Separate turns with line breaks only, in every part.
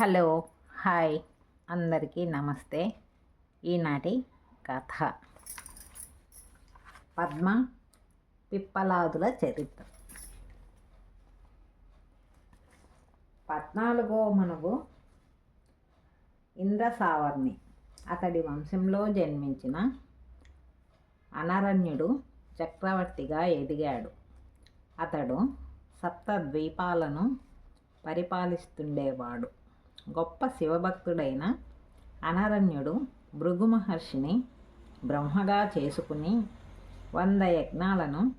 Hello hi. అందరికీ నమస్తే. ఈనాటి కథ. పద్మ పిప్పలాదుల చరిత్ర. పద్నాలుగో మనవు ఇంద్రసావర్ణి. అతడి వంశంలో జన్మించిన అనరణ్యుడు చక్రవర్తిగా ఎదిగాడు. అతడు సప్త ద్వీపాలను పరిపాలిస్తుండేవాడు. గొప్ప శివభక్తుడైన అనరణ్యుడు భృగు మహర్షిని బ్రహ్మగా చేసుకుని వంద యజ్ఞాలను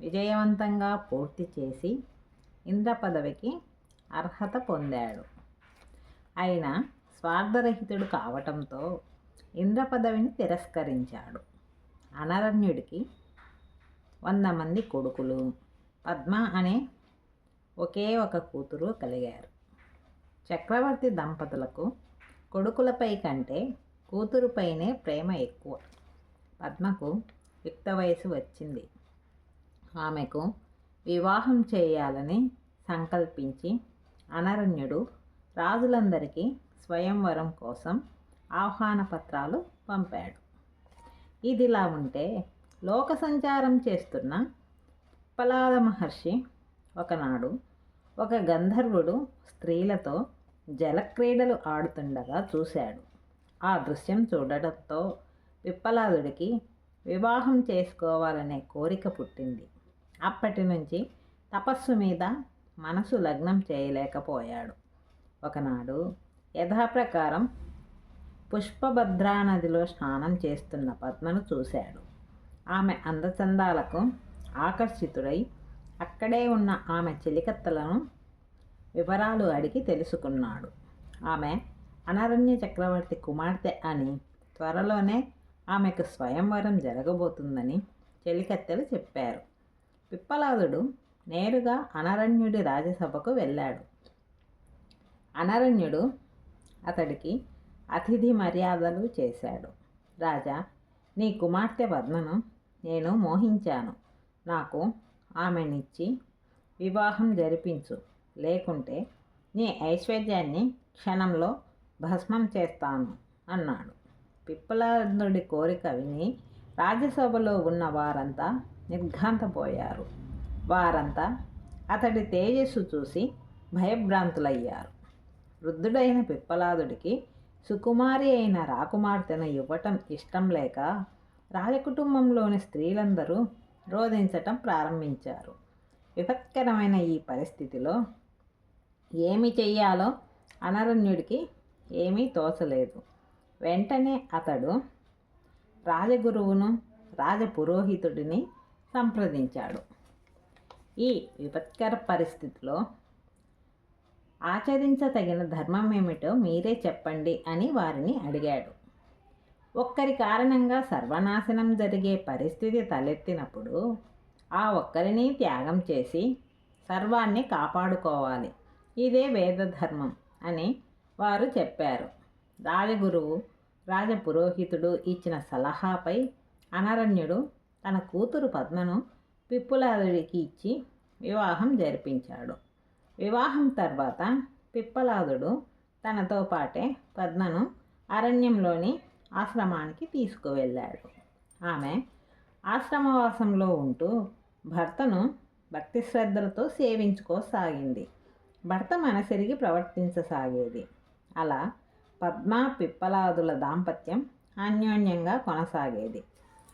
విజయవంతంగా పూర్తి చేసి ఇంద్ర పదవికి అర్హత పొందాడు. ఆయన స్వార్థరహితుడు కావటంతో ఇంద్ర పదవిని తిరస్కరించాడు. అనరణ్యుడికి వంద మంది కొడుకులు పద్మ అనే ఒకే ఒక కూతురు కలిగారు. చక్రవర్తి దంపతులకు కొడుకులపై కంటే కూతురుపైనే ప్రేమ ఎక్కువ. పద్మకు యుక్త వయసు వచ్చింది. ఆమెకు వివాహం చేయాలని సంకల్పించి అనరణ్యుడు రాజులందరికీ స్వయంవరం కోసం ఆహ్వాన పత్రాలు పంపాడు. ఇదిలా ఉంటే లోక సంచారం చేస్తున్న పలాద మహర్షి ఒకనాడు ఒక గంధర్వుడు స్త్రీలతో జలక్రీడలు ఆడుతుండగా చూశాడు. ఆ దృశ్యం చూడటంతో విప్పలాదుడికి వివాహం చేసుకోవాలనే కోరిక పుట్టింది. అప్పటి నుంచి తపస్సు మీద మనసు లగ్నం చేయలేకపోయాడు. ఒకనాడు యథాప్రకారం పుష్పభద్రా నదిలో స్నానం చేస్తున్న పద్మను చూశాడు. ఆమె అందచందాలకు ఆకర్షితుడై అక్కడే ఉన్న ఆమె చెలికత్తలను వివరాలు అడిగి తెలుసుకున్నాడు. ఆమె అనరణ్య చక్రవర్తి కుమార్తె అని త్వరలోనే ఆమెకు స్వయంవరం జరగబోతుందని చెలికత్తెలు చెప్పారు. పిప్పలాదుడు నేరుగా అనరణ్యుడి రాజసభకు వెళ్ళాడు. అనరణ్యుడు అతడికి అతిథి మర్యాదలు చేశాడు. రాజా నీ కుమార్తె పద్మను నేను మోహించాను. నాకు ఆమెనిచ్చి వివాహం జరిపించు. లేకుంటే నీ ఐశ్వర్యాన్ని క్షణంలో భస్మం చేస్తాను అన్నాడు. పిప్పలాదుడి కోరిక విని రాజ్యసభలో ఉన్న వారంతా నిర్ఘాంతపోయారు. వారంతా అతడి తేజస్సు చూసి భయభ్రాంతులయ్యారు. వృద్ధుడైన పిప్పలాదుడికి సుకుమారి అయిన రాకుమార్తెను ఇవ్వటం ఇష్టం లేక రాజకుటుంబంలోని స్త్రీలందరూ రోధించటం ప్రారంభించారు. విపత్కరమైన ఈ పరిస్థితిలో ఏమి చెయ్యాలో అనరణ్యుడికి ఏమీ తోచలేదు. వెంటనే అతడు రాజగురువును రాజపురోహితుడిని సంప్రదించాడు. ఈ విపత్కర పరిస్థితిలో ఆచరించదగిన ధర్మం ఏమిటో మీరే చెప్పండి అని వారిని అడిగాడు. ఒక్కరి కారణంగా సర్వనాశనం జరిగే పరిస్థితి తలెత్తినప్పుడు ఆ ఒక్కరిని త్యాగం చేసి సర్వాన్ని కాపాడుకోవాలి. ఇదే వేదధర్మం అని వారు చెప్పారు. రాజగురువు రాజపురోహితుడు ఇచ్చిన సలహాపై అనరణ్యుడు తన కూతురు పద్మను పిప్పులాదుడికి ఇచ్చి వివాహం జరిపించాడు. వివాహం తర్వాత పిప్పలాదుడు తనతో పాటే పద్మను అరణ్యంలోని ఆశ్రమానికి తీసుకువెళ్ళాడు. ఆమె ఆశ్రమవాసంలో ఉంటూ భర్తను భక్తి శ్రద్ధలతో సేవించుకోసాగింది. భర్త మనసెరిగి ప్రవర్తించసాగేది. అలా పద్మ పిప్పలాదుల దాంపత్యం అన్యోన్యంగా కొనసాగేది.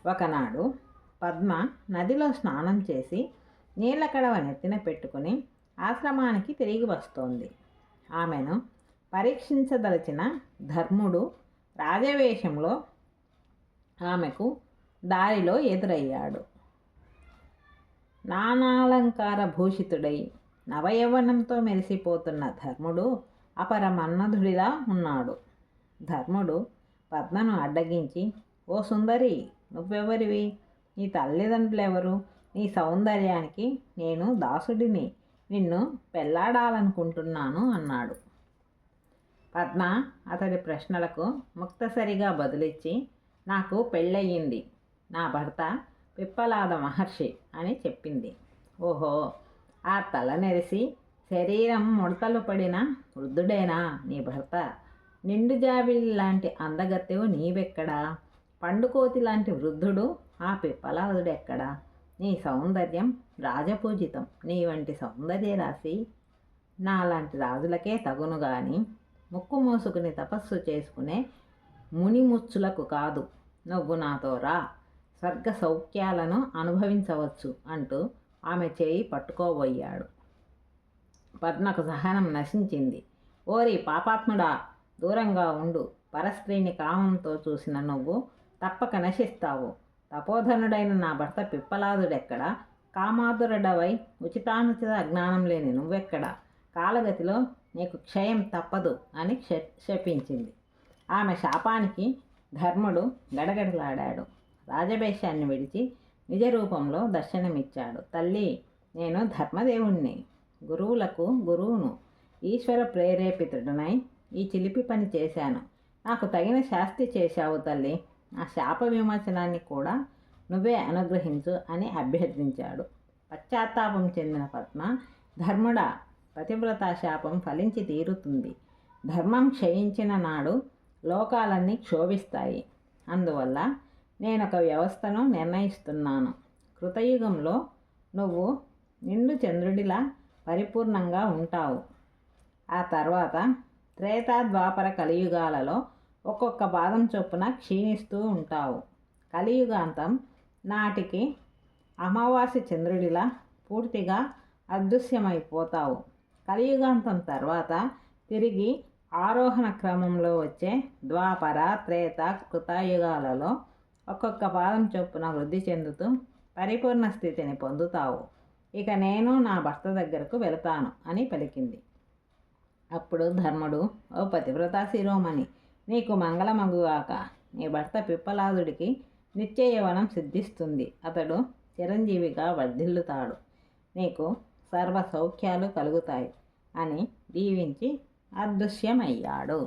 ఒకనాడు పద్మ నదిలో స్నానం చేసి నీళ్ళ కడవ నెత్తిన పెట్టుకుని ఆశ్రమానికి తిరిగి వస్తోంది. ఆమెను పరీక్షించదలిచిన ధర్ముడు రాజవేషంలో ఆమెకు దారిలో ఎదురయ్యాడు. నానాలంకార భూషితుడై నవయవనంతో మెరిసిపోతున్న ధర్ముడు అపరమన్నధుడిలా ఉన్నాడు. ధర్ముడు పద్మను అడ్డగించి ఓ సుందరి నువ్వెవరివి? నీ తల్లిదండ్రులెవరు? నీ సౌందర్యానికి నేను దాసుడిని. నిన్ను పెళ్ళాడాలనుకుంటున్నాను అన్నాడు. పద్మ అతడి ప్రశ్నలకు ముక్తసరిగా బదులిచ్చి నాకు పెళ్ళయింది నా భర్త పిప్పలాద మహర్షి అని చెప్పింది. ఓహో ఆ తల నెరిసి శరీరం ముడతలు పడిన వృద్ధుడేనా నీ భర్త? నిండు జాబిలి లాంటి అందగత్తెవు నీవెక్కడా? పండుకోతి లాంటి వృద్ధుడు ఆ పిప్పలాదుడెక్కడా? నీ సౌందర్యం రాజపూజితం. నీ వంటి సౌందర్య రాశి నాలాంటి రాజులకే తగును గాని ముక్కు మూసుకుని తపస్సు చేసుకునే మునిముచ్చులకు కాదు. నువ్వు నాతో రా. స్వర్గ సౌఖ్యాలను అనుభవించవచ్చు అంటూ ఆమె చేయి పట్టుకోబోయాడు. పద్మకు సహనం నశించింది. ఓరి పాపాత్ముడా దూరంగా ఉండు. పరస్త్రీని కామంతో చూసిన నువ్వు తప్పక నశిస్తావు. తపోధనుడైన నా భర్త పిప్పలాదుడెక్కడ? కామాదురుడవై ఉచితానుచిత అజ్ఞానం లేని నువ్వెక్కడ? కాలగతిలో నీకు క్షయం తప్పదు అని శపించింది. ఆమె శాపానికి ధర్ముడు గడగడలాడాడు. రాజభేషాన్ని విడిచి నిజ రూపంలో దర్శనమిచ్చాడు. తల్లి నేను ధర్మదేవుణ్ణి గురువులకు గురువును ఈశ్వర ప్రేరేపితుడనై ఈ చిలిపి పని చేశాను. నాకు తగిన శాస్తి చేశావు తల్లి. ఆ శాప విమోచనాన్ని కూడా నువ్వే అనుగ్రహించు అని అభ్యర్థించాడు. పశ్చాత్తాపం చెందిన పద్మ ధర్ముడ పతివ్రత శాపం ఫలించి తీరుతుంది. ధర్మం క్షయించిన నాడు లోకాలన్నీ క్షోభిస్తాయి. అందువల్ల నేను ఒక వ్యవస్థను నిర్ణయిస్తున్నాను. కృతయుగంలో నువ్వు నిండు చంద్రుడిలా పరిపూర్ణంగా ఉంటావు. ఆ తర్వాత త్రేతా ద్వాపర కలియుగాలలో ఒక్కొక్క పాదం చొప్పున క్షీణిస్తూ ఉంటావు. కలియుగాంతం నాటికి అమావాస్య చంద్రుడిలా పూర్తిగా అదృశ్యమైపోతావు. కలియుగాంతం తర్వాత తిరిగి ఆరోహణ క్రమంలో వచ్చే ద్వాపర త్రేత కృతయుగాలలో ఒక్కొక్క పాదం చొప్పున వృద్ధి చెందుతూ పరిపూర్ణ స్థితిని పొందుతావు. ఇక నేను నా భర్త దగ్గరకు వెళతాను అని పలికింది. అప్పుడు ధర్ముడు ఓ పతివ్రత శిరోమణి నీకు మంగళమగుగాక. నీ భర్త పిప్పలాదుడికి నిత్యయవనం సిద్ధిస్తుంది. అతడు చిరంజీవిగా వర్ధిల్లుతాడు. నీకు సర్వ సౌఖ్యాలు కలుగుతాయి అని దీవించి అదృశ్యమయ్యాడు.